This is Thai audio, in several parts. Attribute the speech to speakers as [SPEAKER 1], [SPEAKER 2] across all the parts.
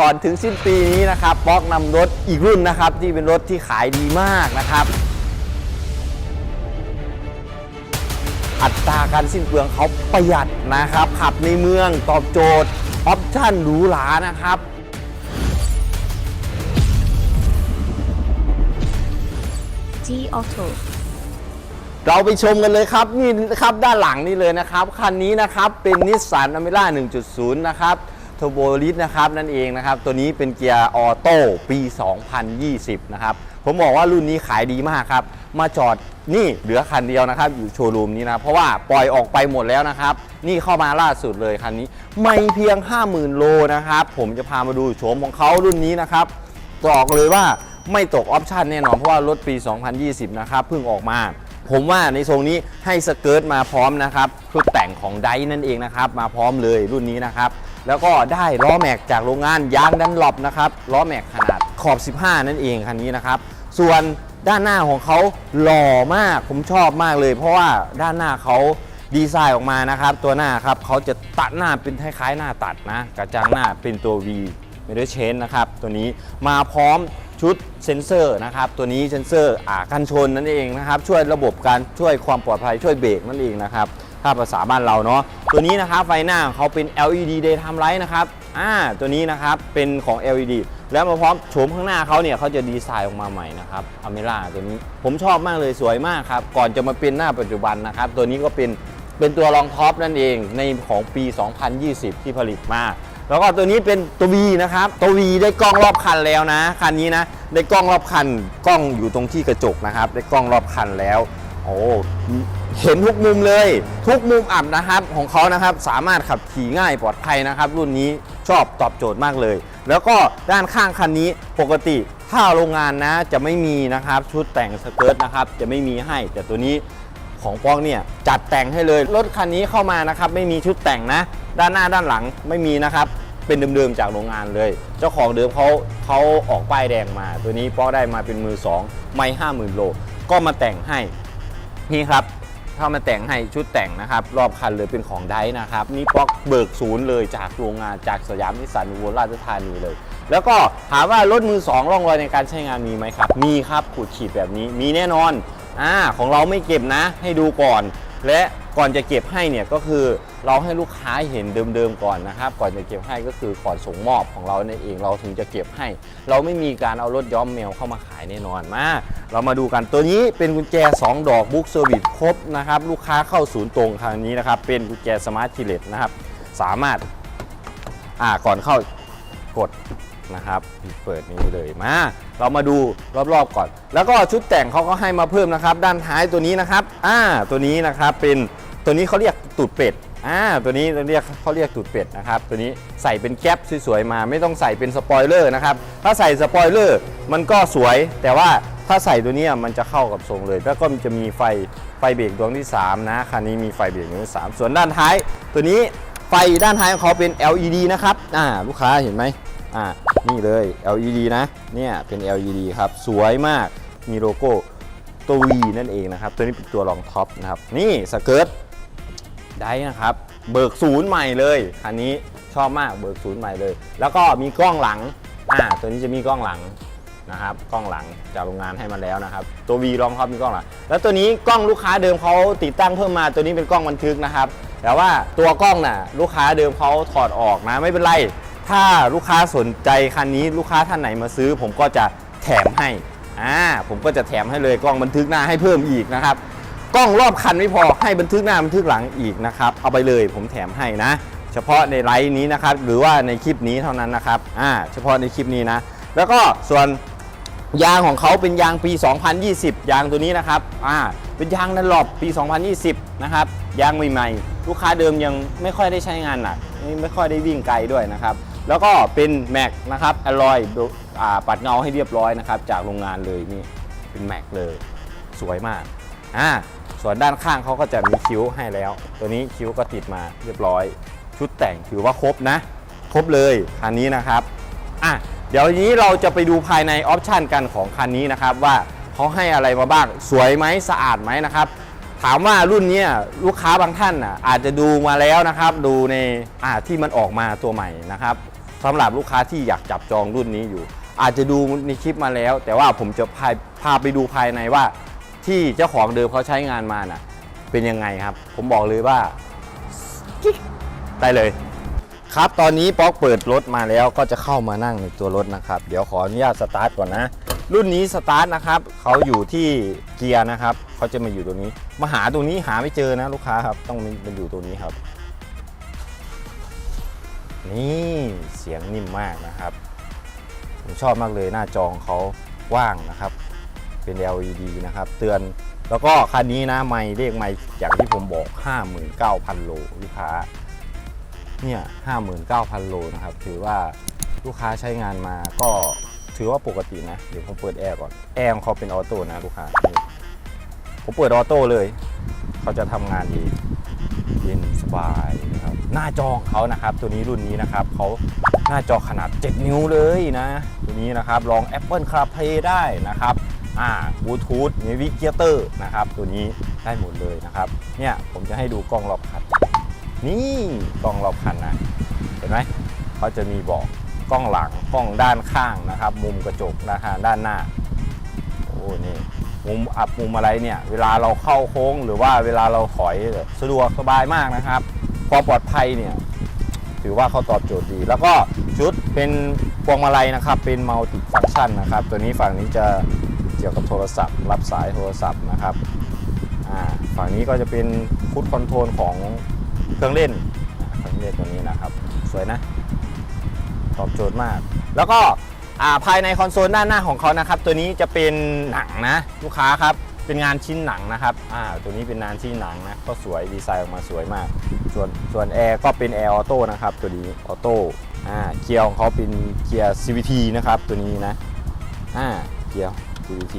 [SPEAKER 1] ก่อนถึงสิ้นปีนี้นะครับป๊อกนำรถอีกรุ่นนะครับ ที่เป็นรถที่ขายดีมากนะครับ อัตราการสิ้นเปลืองเขาประหยัดนะครับ ขับในเมืองตอบโจทย์ ออปชั่นหรูหรานะครับ
[SPEAKER 2] G Auto
[SPEAKER 1] เราไปชมกันเลยครับ นี่นะครับด้านหลังนี่เลยนะครับ คันนี้นะครับเป็นนิสสันอเมร่า1.0 นะครับ เทอร์โบลิสนะครับนั่นเองนะครับ ตัวนี้เป็นเกียร์ออโต้ปี 2020 นะครับ ผมบอกว่ารุ่นนี้ขายดีมากครับ มาจอดนี่เหลือคันเดียวนะครับ อยู่โชว์รูมนี้นะ เพราะว่าปล่อยออกไปหมดแล้วนะครับ นี่เข้ามาล่าสุดเลยคันนี้ ไม่เพียง 50,000 โลนะครับ ผมจะพามาดูโฉมของเขารุ่นนี้นะครับบอกเลยว่าไม่ตกออปชันแน่นอนเพราะว่ารถปี 2020 นะครับเพิ่งออกมา ผมว่าในทรงนี้ให้สเกิร์ตมาพร้อมนะครับชุดแต่งของไดนั่นเองนะครับ มาพร้อมเลยรุ่นนี้นะครับ แล้วก็ได้ล้อแม็กจากโรงงานยางดันหลบนะครับล้อแม็กขนาดขอบ 15 นั่นเองคันนี้นะครับ ส่วนด้านหน้าของเขาหล่อมากผมชอบมากเลย เพราะว่าด้านหน้าเขาดีไซน์ออกมานะครับ ตัวหน้าครับเขาจะตัดหน้าเป็นคล้ายๆหน้าตัดนะ กระจังหน้าเป็นตัว V เมดเชนนะครับ ตัวนี้มาพร้อมชุดเซ็นเซอร์นะครับ ตัวนี้เซ็นเซอร์อ่ากันชนนั่นเองนะครับ ช่วยระบบการช่วยความปลอดภัยช่วยเบรกนั่นเองนะครับ ถ้าภาษาบ้านเราเนาะ ตัวนี้นะครับไฟหน้าเขาเป็น LED daytime light นะครับอ่าตัวนี้นะครับเป็นของ LED แล้วมาพร้อมโฉมข้างหน้าเขาเนี่ยเขาจะดีไซน์ออกมาใหม่นะครับอเมร่าตัวนี้ผมชอบมากเลยสวยมากครับ ก่อนจะมาเป็นหน้าปัจจุบันนะครับ ตัวนี้ก็เป็นเป็นตัวรองท็อปนั่นเองในของปี 2020 ที่ผลิตมา แล้วก็ตัวนี้เป็นตัว V นะครับตัว V ได้กล้องรอบคันแล้วนะคันนี้นะได้กล้องรอบคันกล้องอยู่ตรงที่กระจกนะครับ ได้กล้องรอบคันแล้วโอ้ เห็นทุกมุมเลย ทุกมุมอับนะครับของเขานะครับสามารถขับขี่ง่ายปลอดภัยนะครับ รุ่นนี้ชอบตอบโจทย์มากเลย แล้วก็ด้านข้างคันนี้ปกติถ้าโรงงานนะจะไม่มีนะครับชุดแต่งสเกิร์ตนะครับจะไม่มีให้แต่ตัวนี้ของป้องเนี่ยจัดแต่งให้เลยรถคันนี้เข้ามานะครับไม่มีชุดแต่งนะ ด้านหน้าด้านหลังไม่มีนะครับเป็นเดิมๆจากโรงงานเลย เจ้าของเดิมเขาเขาออกป้ายแดงมา ตัวนี้ป้อได้มาเป็นมือสองไม่ห้าหมื่นโล ก็มาแต่งให้นี่ครับ ถ้ามาแต่งให้ชุดแต่งนะครับ รอบคันเลยเป็นของได้นะครับ นี่ป๊อกเบิกศูนย์เลยจากโรงงานจากสยามนิสสันอุบลราชธานีเลย แล้วก็ถามว่ารถมือสองร่องรอยในการใช้งานมีไหมครับ มีครับขูดขีดแบบนี้มีแน่นอนอ่าของเราไม่เก็บนะให้ดูก่อน และก่อนจะเก็บให้เนี่ยก็คือเราให้ลูกค้าเห็นเดิมๆก่อนนะครับ ก่อนจะเก็บให้ก็คือก่อนส่งมอบของเราเนี่ยเองเราถึงจะเก็บให้ เราไม่มีการเอารถย้อมแมวเข้ามาขายแน่นอนมาเรามาดูกันตัวนี้เป็นกุญแจ 2 ดอกบุ๊กเซอร์วิสครบนะครับลูกค้าเข้าศูนย์ตรงครั้งนี้นะครับเป็นกุญแจสมาร์ทคีเลตนะครับสามารถอ่าก่อนเข้ากด นะครับเปิดนี้เลยมา เรามาดูรอบๆก่อน แล้วก็ชุดแต่งเขาก็ให้มาเพิ่มนะครับ ด้านท้ายตัวนี้นะครับ อ่า ตัวนี้นะครับเป็นตัวนี้เขาเรียกตูดเป็ดอ่าตัวนี้เราเรียกเขาเรียกตูดเป็ดนะครับ ตัวนี้ใส่เป็นแก๊ปสวยๆมาไม่ต้องใส่เป็นสปอยเลอร์นะครับ ถ้าใส่สปอยเลอร์มันก็สวย แต่ว่าถ้าใส่ตัวนี้มันจะเข้ากับทรงเลย แล้วก็มันจะมีไฟไฟเบรกดวงที่ 3 นะคันนี้มีไฟเบรกดวงที่3ส่วนด้านท้าย ตัวนี้ไฟด้านท้ายของเขาเป็น LED นะครับอ่าลูกค้าเห็นไหม อ่านี่เลย LED นะเนี่ยเป็น LED ครับสวยมากมีโลโก้ตัว V นั่นเองนะครับ ตัวนี้เป็นตัวรองท็อปนะครับ นี่สเกิร์ตได้นะครับ เบิกศูนย์ใหม่เลยคันนี้ชอบมากเบิกศูนย์ใหม่เลย แล้วก็มีกล้องหลังอ่าตัวนี้จะมีกล้องหลังนะครับ กล้องหลังจากโรงงานให้มาแล้วนะครับ ตัว V รองท็อปมีกล้องหลัง แล้วตัวนี้กล้องลูกค้าเดิมเขาติดตั้งเพิ่มมาตัวนี้เป็นกล้องบันทึกนะครับ แต่ว่าตัวกล้องน่ะลูกค้าเดิมเขาถอดออกนะไม่เป็นไร ถ้าลูกค้าสนใจคันนี้ลูกค้าท่านไหนมาซื้อ ผมก็จะแถมให้อ่าผมก็จะแถมให้เลยกล้องบันทึกหน้าให้เพิ่มอีกนะครับกล้องรอบคันไม่พอให้บันทึกหน้าบันทึกหลังอีกนะครับเอาไปเลยผมแถมให้นะ เฉพาะในไลฟ์นี้นะครับหรือว่าในคลิปนี้เท่านั้นนะครับอ่าเฉพาะในคลิปนี้นะ แล้วก็ส่วนยางของเขาเป็นยางปี 2020 ยางตัวนี้นะครับอ่าเป็นยางนันหลบปี 2020 นะครับยางใหม่ๆ ลูกค้าเดิมยังไม่ค่อยได้ใช้งานหนักไม่ไม่ค่อยได้วิ่งไกลด้วยนะครับ แล้วก็เป็นแม็กนะครับอลลอยอปัดเงาให้เรียบร้อยนะครับจากโรงงานเลยนี่เป็นแม็กเลยสวยมากอ่าส่วนด้านข้างเขาก็จะมีคิ้วให้แล้ว ตัวนี้คิ้วก็ติดมาเรียบร้อย ชุดแต่งถือว่าครบนะ ครบเลยคันนี้นะครับอะเดี๋ยวนี้เราจะไปดูภายในออปชันกันของคันนี้นะครับว่าเขาให้อะไรมาบ้างสวยไหมสะอาดไหมนะครับ ถามว่ารุ่นนี้ลูกค้าบางท่านอะอาจจะดูมาแล้วนะครับ ดูในอ่าที่มันออกมาตัวใหม่นะครับ สำหรับลูกค้าที่อยากจับจองรุ่นนี้อยู่ อาจจะดูในคลิปมาแล้ว แต่ว่าผมจะพาพาไปดูภายในว่า ที่เจ้าของเดิมเขาใช้งานมาน่ะ เป็นยังไงครับ ผมบอกเลยว่าได้เลย ครับตอนนี้ป๊อกเปิดรถมาแล้วก็จะเข้ามานั่งในตัวรถนะครับ เดี๋ยวขออนุญาตสตาร์ทก่อนนะ รุ่นนี้สตาร์ทนะครับเขาอยู่ที่เกียร์นะครับเขาจะมาอยู่ตรงนี้ มาหาตรงนี้หาไม่เจอนะลูกค้าครับต้องมันอยู่ตรงนี้ครับ นี่เสียงนิ่มมากนะครับ ผมชอบมากเลยหน้าจองเขาว่างนะครับ เป็น LED นะครับ เตือนแล้วก็คันนี้นะไม่เลขไม่อย่างที่ผมบอก 59,000 โลลูกค้าเนี่ย59,000 โลนะครับ ถือว่าลูกค้าใช้งานมาก็ถือว่าปกตินะ เดี๋ยวผมเปิดแอร์ก่อน แอร์ของเขาเป็นออโต้นะลูกค้า ผมเปิดออโต้เลย เขาจะทำงานดีเย็น สบายนะครับหน้าจอของเขานะครับ ตัวนี้รุ่นนี้นะครับเขาหน้าจอขนาด 7 นิ้วเลยนะ ตัวนี้นะครับรอง Apple CarPlay ได้นะครับอ่าบลูทูธ Navigator นะครับ ตัวนี้ได้หมดเลยนะครับ เนี่ยผมจะให้ดูกล้องรอบคันนี่กล้องรอบคันนะ เห็นไหมเขาจะมีบอกกล้องหลังกล้องด้านข้างนะครับ มุมกระจกนะฮะด้านหน้าโอ้นี่ มุมอับมุมอะไรเนี่ยเวลาเราเข้าโค้ง หรือว่าเวลาเราถอยสะดวกสบายมากนะครับความปลอดภัยเนี่ยถือว่าเขาตอบโจทย์ดี แล้วก็ชุดเป็นพวงมาลัยนะครับ เป็นมัลติฟัง c t ชันนะครับ ตัวนี้ฝั่งนี้จะเกี่ยวกับโทรศัพท์ รับสายโทรศัพท์นะครับฝั่งนี้ก็จะเป็นฟุตคอนโทรลของเครื่องเล่นเครื่องเล่นตัวนี้นะครับ สวยนะ ตอบโจทย์มาก แล้วก็ ภายในคอนโซลด้านหน้าของเขานะครับตัวนี้จะเป็นหนังนะลูกค้าครับเป็นงานชิ้นหนังนะครับอ่าตัวนี้เป็นงานชิ้นหนังนะก็สวยดีไซน์ออกมาสวยมาก ส่วนส่วนแอร์ก็เป็นแอร์ออโต้นะครับตัวนี้ออโต้อ่าเกียร์ของเขาเป็นเกียร์ CVT นะครับตัวนี้นะอ่าเกียร์ CVT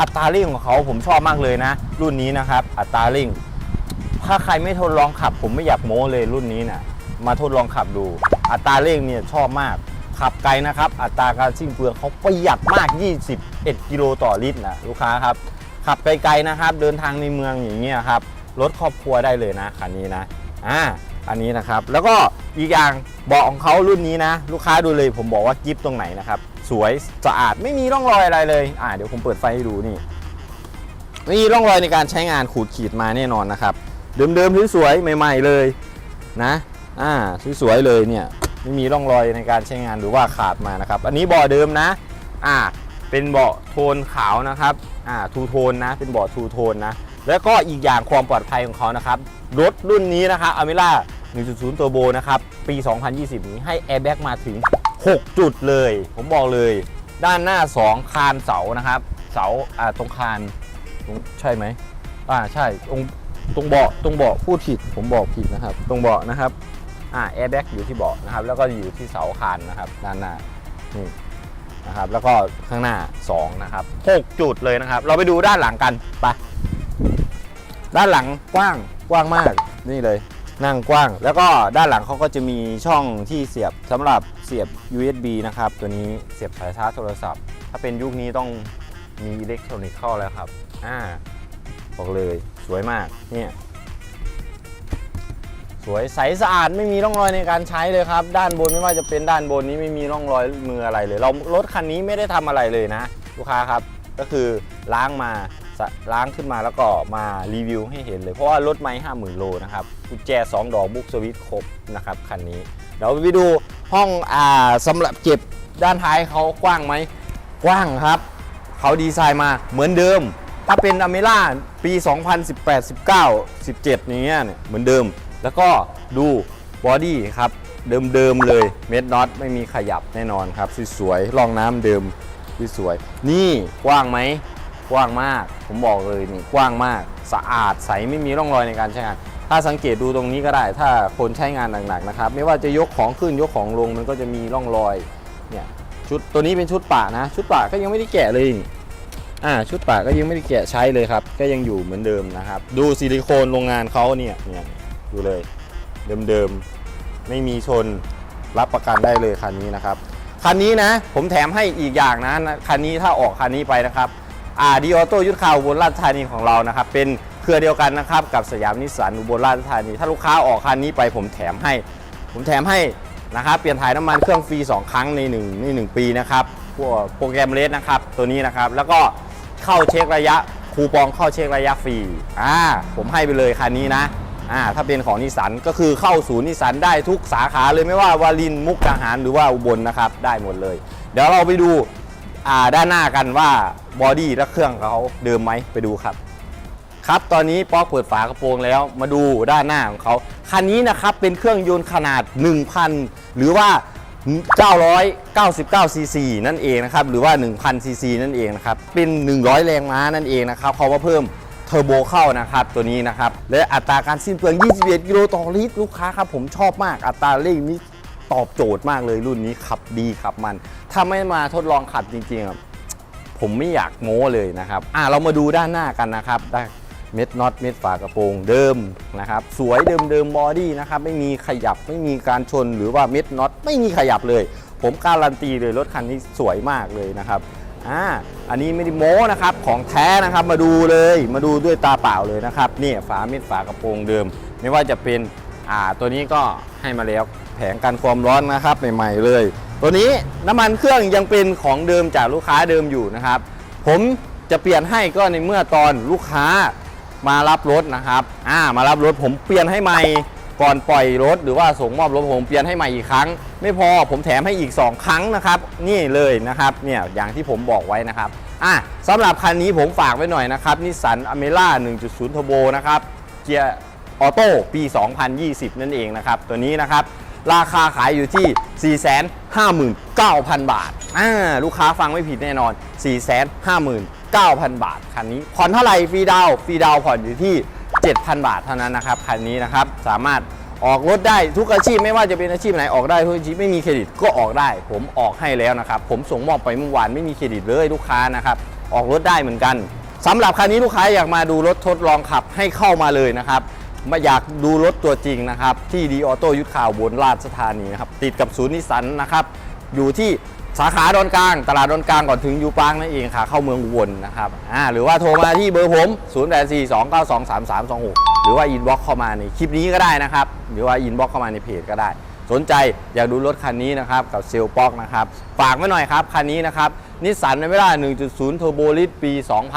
[SPEAKER 1] อัตราเร่งของเขาผมชอบมากเลยนะ รุ่นนี้นะครับอัตราเร่งถ้าใครไม่ทดลองขับ ผมไม่อยากโม้เลยรุ่นนี้นะมาทดลองขับดู อัตราเร่งเนี่ยชอบมาก ขับไกลนะครับ อัตราการสิ้นเปลืองเขาประหยัดมาก 21 กิโลต่อลิตรนะลูกค้าครับ ขับไกลๆนะครับ เดินทางในเมืองอย่างเงี้ยครับรถครอบครัวได้เลยนะคันนี้นะอ่าอันนี้นะครับ แล้วก็อีกอย่างเบาะของเขารุ่นนี้นะ ลูกค้าดูเลยผมบอกว่ากิฟตรงไหนนะครับ สวยสะอาดไม่มีร่องรอยอะไรเลยอ่าเดี๋ยวผมเปิดไฟให้ดูนี่ไม่มีร่องรอยในการใช้งานขูดขีดมาแน่นอนนะครับ เดิมๆสวยๆใหม่ ๆเลยนะอ่าสวยๆเลยเนี่ย ไม่มีร่องรอยในการใช้งานหรือว่าขาดมานะครับ อันนี้เบาะเดิมนะ อ่า เป็นเบาะโทนขาวนะครับ อ่า ทูโทนนะ เป็นเบาะทูโทนนะ แล้วก็อีกอย่างความปลอดภัยของเขานะครับ รถรุ่นนี้นะครับอเมร่า1.0 ตัวโบนะครับ ปี 2020 นี้ให้แอร์แบ็กมาถึง 6 จุดเลย ผมบอกเลย ด้านหน้า 2 คานเสานะครับ เสา อ่า ตรงคานตรงใช่ไหม อ่า ใช่ ตรง ตรงเบาะ ตรงเบาะ พูดผิด ผมบอกผิดนะครับ ตรงเบาะนะครับ อ่าแอร์แบ็กอยู่ที่เบาะนะครับ แล้วก็อยู่ที่เสาคานนะครับ ด้านหน้านี่นะครับ แล้วก็ข้างหน้า 2 นะครับ 6 จุดเลยนะครับ เราไปดูด้านหลังกันไปด้านหลังกว้างกว้างมากนี่เลย นั่งกว้าง แล้วก็ด้านหลังเขาก็จะมีช่องที่เสียบสำหรับเสียบ USB นะครับ ตัวนี้เสียบสายชาร์จโทรศัพท์ ถ้าเป็นยุคนี้ต้องมีอิเล็กทรอนิกส์เข้าแล้วครับ อ่าบอกเลยสวยมากเนี่ย สวยใสสะอาดไม่มีร่องรอยในการใช้เลยครับ ด้านบนไม่ว่าจะเป็นด้านบนนี้ไม่มีร่องรอยมืออะไรเลย เรารถคันนี้ไม่ได้ทำอะไรเลยนะ ลูกค้าครับก็คือล้างมาล้างขึ้นมาแล้วก็มารีวิวให้เห็นเลย เพราะว่ารถไม่ห้าหมื่นโลนะครับกุญแจ 2 ดอกบุกสวิตครบนะครับคันนี้เดี๋ยวไปดูห้องอ่าสำหรับเก็บด้านท้ายเขากว้างไหมกว้างครับเขาดีไซน์มาเหมือนเดิม ถ้าเป็นอเมร่าปี 2018 19 17อย่างเงี้ยเนี่ยเหมือนเดิม แล้วก็ดูบอดี้ครับเดิมๆเลยเม็ดน็อตไม่มีขยับแน่นอนครับสวยๆรองน้ำเดิมสวยๆนี่กว้างไหมกว้างมาก ผมบอกเลยนี่กว้างมากสะอาดใสไม่มีร่องรอยในการใช้งาน ถ้าสังเกตดูตรงนี้ก็ได้ ถ้าคนใช้งานหนักๆนะครับ ไม่ว่าจะยกของขึ้นยกของลงมันก็จะมีร่องรอยเนี่ยชุดตัวนี้เป็นชุดป่านะ ชุดป่าก็ยังไม่ได้แกะเลยอ่าชุดป่าก็ยังไม่ได้แกะใช้เลยครับ ก็ยังอยู่เหมือนเดิมนะครับ ดูซิลิโคนโรงงานเขาเนี่ยเนี่ย ดูเลย เดิมๆ ไม่มีชนรับประกันได้เลยคันนี้นะครับ คันนี้นะ ผมแถมให้อีกอย่างนะคันนี้ถ้าออกคันนี้ไปนะครับอาดีออโต้ยุทธคาวอุบลราชธานีของเรานะครับ เป็นเครือเดียวกันนะครับกับสยามนิสสันอุบลราชธานี ถ้าลูกค้าออกคันนี้ไปผมแถมให้ ผมแถมให้นะครับเปลี่ยนถ่ายน้ำมันเครื่องฟรี 2 ครั้งใน1ใน1ปีนะครับพวกโปรแกรมเลสนะครับตัวนี้นะครับ แล้วก็เข้าเช็คระยะคูปองเข้าเช็คระยะฟรีอ่าผมให้ไปเลยคันนี้นะ อ่าถ้าเป็นของนิสันก็คือเข้าศูนย์นิสันได้ทุกสาขาเลยไม่ว่าวารินมุกดาหารหรือว่าอุบลนะครับ ได้หมดเลย เดี๋ยวเราไปดูอ่าด้านหน้ากันว่าบอดี้และเครื่องเขาเดิมไหมไปดูครับ ครับตอนนี้ป๊อกเปิดฝากระโปรงแล้วมาดูด้านหน้าของเขาคันนี้นะครับเป็นเครื่องยนต์ขนาด 1,000 หรือว่า 999 ซีซีนั่นเองนะครับหรือว่า 1,000 ซีซีนั่นเองนะครับเป็น 100 แรงม้านั่นเองนะครับเขาว่าเพิ่ม ทอร์โบเข้านะครับตัวนี้นะครับ และอัตราการสิ้นเปลือง 21 กิโลต่อลิตรลูกค้าครับผมชอบมากอัตราเร่งนี้ตอบโจทย์มากเลยรุ่นนี้ขับดีขับมัน ถ้าไม่มาทดลองขับจริงๆ ผมไม่อยากโม้เลยนะครับอะเรามาดูด้านหน้ากันนะครับได้เม็ดน็อตเม็ดฝากระโปรงเดิมนะครับสวยเดิมเดิมบอดี้นะครับไม่มีขยับไม่มีการชนหรือว่าเม็ดน็อตไม่มีขยับเลย ผมการันตีเลยรถคันนี้สวยมากเลยนะครับ อ่าอันนี้ไม่ได้โม้นะครับของแท้นะครับมาดูเลยมาดูด้วยตาเปล่าเลยนะครับนี่ฝาเม็ดฝากระโปรงเดิม ไม่ว่าจะเป็นอ่าตัวนี้ก็ให้มาแล้วแผงกันความร้อนนะครับใหม่ๆเลย ตัวนี้น้ำมันเครื่องยังเป็นของเดิมจากลูกค้าเดิมอยู่นะครับ ผมจะเปลี่ยนให้ก็ในเมื่อตอนลูกค้ามารับรถนะครับอ่ามารับรถผมเปลี่ยนให้ใหม่ ก่อนปล่อยรถหรือว่าส่งมอบรถผมเปลี่ยนให้ใหม่อีกครั้ง ไม่พอผมแถมให้อีก 2 ครั้งนะครับ นี่เลยนะครับเนี่ยอย่างที่ผมบอกไว้นะครับอะสำหรับคันนี้ผมฝากไว้หน่อยนะครับนิสสันอเมร่า1.0 Turbo นะครับเกียร์ออโต้ปี 2020 นั่นเองนะครับ ตัวนี้นะครับราคาขายอยู่ที่ 459,000 บาทอ่าลูกค้าฟังไม่ผิดแน่นอน 459,000 บาท คันนี้ผ่อนเท่าไหร่ฟรีดาวฟรีดาวผ่อนอยู่ที่ 7,000 บาทเท่านั้นนะครับคันนี้นะครับสามารถออกรถได้ทุกอาชีพไม่ว่าจะเป็นอาชีพไหนออกได้ทุกอาชีพไม่มีเครดิตก็ออกได้ ผมออกให้แล้วนะครับ ผมส่งมอบไปเมื่อวานไม่มีเครดิตเลยลูกค้านะครับออกรถได้เหมือนกันสำหรับคันนี้ลูกค้าอยากมาดูรถทดลองขับให้เข้ามาเลยนะครับมาอยากดูรถตัวจริงนะครับที่ดีออโต้ยุทธข่าวบนราชธานีนะครับติดกับศูนย์นิสสันนะครับอยู่ที่ สาขาดอนกลาง ตลาดดอนกลางก่อนถึงยูปางนั่นเองค่ะเข้าเมืองอุบลนะครับอ่าหรือว่าโทรมาที่เบอร์ผม 0 8 4 2 9 2 3 3 2 6 หรือว่าอินบ็อกเข้ามาในคลิปนี้ก็ได้นะครับ หรือว่าอินบ็อกเข้ามาในเพจก็ได้ สนใจอยากดูรถคันนี้นะครับกับเซลป็อกนะครับฝากไว้หน่อยครับคันนี้นะครับนิสสันในเวลา 1.0 เทอร์โบลิตปี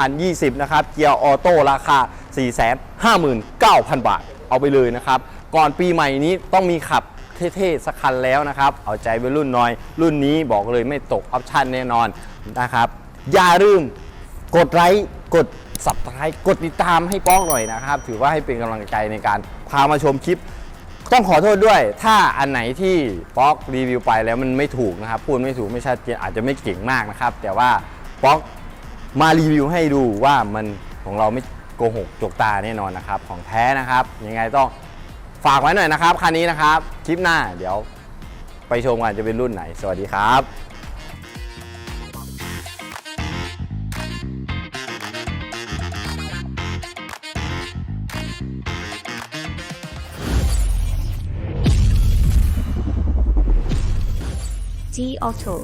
[SPEAKER 1] 2020 นะครับเกียร์ออโต้ราคา 459,000 บาท เอาไปเลยนะครับ ก่อนปีใหม่นี้ต้องมีขับเท่ๆสักคันแล้วนะครับ เอาใจไปรุ่นน้อย รุ่นนี้บอกเลยไม่ตกออปชั่นแน่นอนนะครับ อย่าลืมกดไลค์กด s ับ s c r i b e กดติดตามให้ป้องหน่อยนะครับ ถือว่าให้เป็นกำลังใจในการพามาชมคลิป ต้องขอโทษด้วย ถ้าอันไหนที่ป๊อกรีวิวไปแล้วมันไม่ถูกนะครับ พูดไม่ถูกไม่ชัดเจนอาจจะไม่เก่งมากนะครับ แต่ว่าป๊อกมารีวิวให้ดูว่ามันของเราไม่โกหกจกตาแน่นอนนะครับ ของแท้นะครับ ยังไงต้อง ฝากไว้หน่อยนะครับคันนี้นะครับคลิปหน้าเดี๋ยวไปชมกันจะเป็นรุ่นไหน สวัสดีครับ
[SPEAKER 2] G Auto